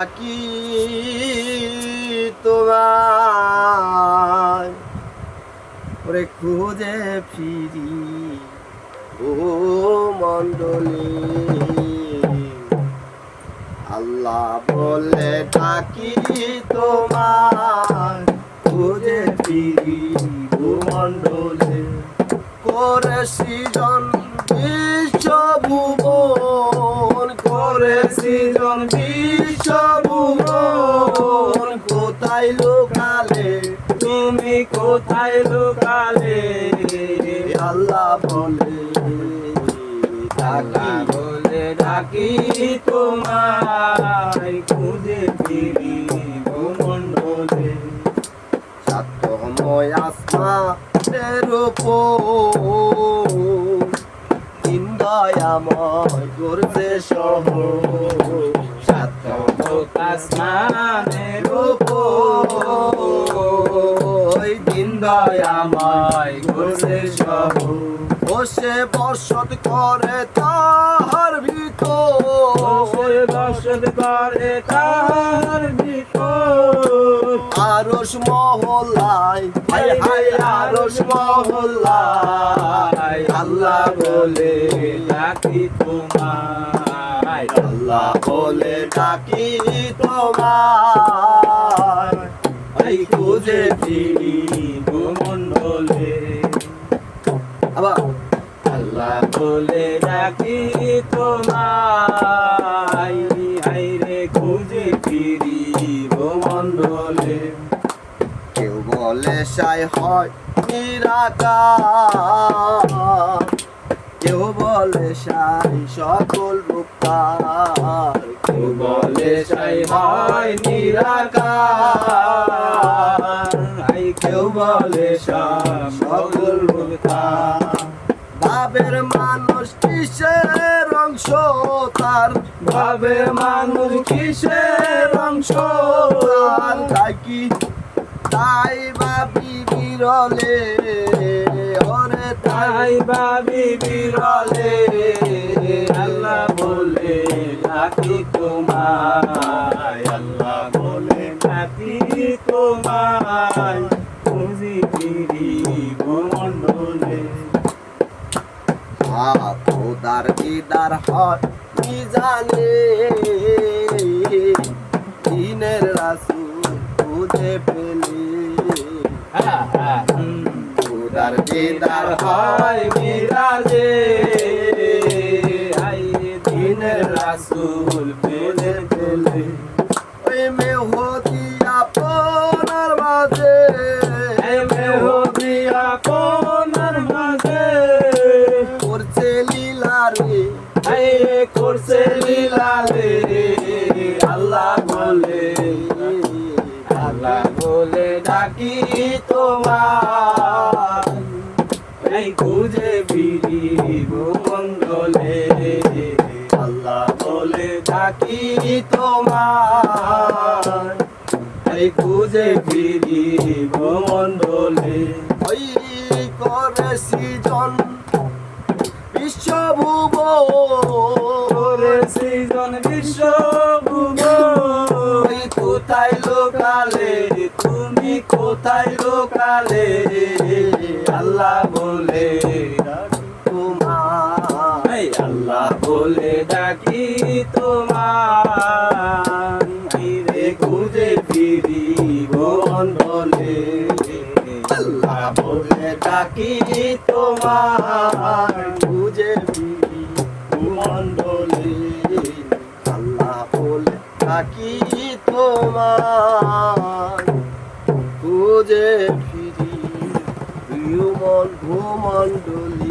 কি তোমার ওরে খুঁজে ফিরি ও মন্ডলী আল্লাহ বলে ডাকি তোমার খুঁজে ফিরি ও মন্ডলী করে সৃজন বিশ্বভুবন করে সৃজন বিশ্বভুবন কোথায় লোকালে? তুমি কোথায় লুকালে? আল্লাহ বলে, ডাকি বলে ডাকি তোমায়, খুঁজে ফিরি ভূমণ্ডলে। সাতময় আসমানের উপর দয়াময় করছে সহ আসমানের ওই দিন দয়াময় করছে সহ বসে বসত করে তাহার ভিতর। বসে বসত করে তার ভিতর। আরস মহল্লায় হায় হায় আরস মহল্লায়। আল্লাহ বলে ডাকি তোমায়। আল্লাহ বলে ডাকি তোমার। এই খুঁজে ফিরি ভূমণ্ডলে আবার আল্লাহ বলে ডাকি তোমায় হাইরে খুঁজে ফিরি ভূমণ্ডলে কেউ বলে সাই হয় নিরাকার। কেউ বলে সাই সকল রূপকার, কেউ বলে সাই হয় নিরাকার কেউ বলে সব সকল রূপকার। ভাবের মানুষ কিসের অংশ তার? ভাবে মানুষ কিসের অংশ তার? থাকি তাই ভাবি বিরলে ওরে তাই ভাবি বিরলে আল্লাহ বলে ডাকি তোমায়, আল্লাহ বলে ডাকি তোমায় খুঁজি ফিরি ভূমণ্ডলে খোদার দিদার হয় কি জানে দিনের রাসুল খুঁজে পেলে খোদার দিদার হয় মিরাজে। আই দিনের রাসূল পেলে পেলে ওই মেহদি আপনার মাঝে। এমে হবি আপনার মাঝে। করছে লীলা রে করছে লীলা রে। আল্লাহ বলে। বলে ডাকি তোমার এই খুঁজে ফিরি মঙ্গলে। আল্লাহ বলে ডাকি তোমার এই খুঁজে ফিরি মঙ্গলে। ওই করে সৃজন, বিশ্বভুব। করে বিশ্ব ওই কোথায় লোকালে? তুমি কোথায় লোকালে? আল্লাহ বলে তোমার আল্লাহ। বলে ডাকি তোমার খুঁজে ফিরি মন্ডলে আল্লাহ বলে ডাকি তোমার খুঁজে ফিরি ভূমন ভূমণ্ডলী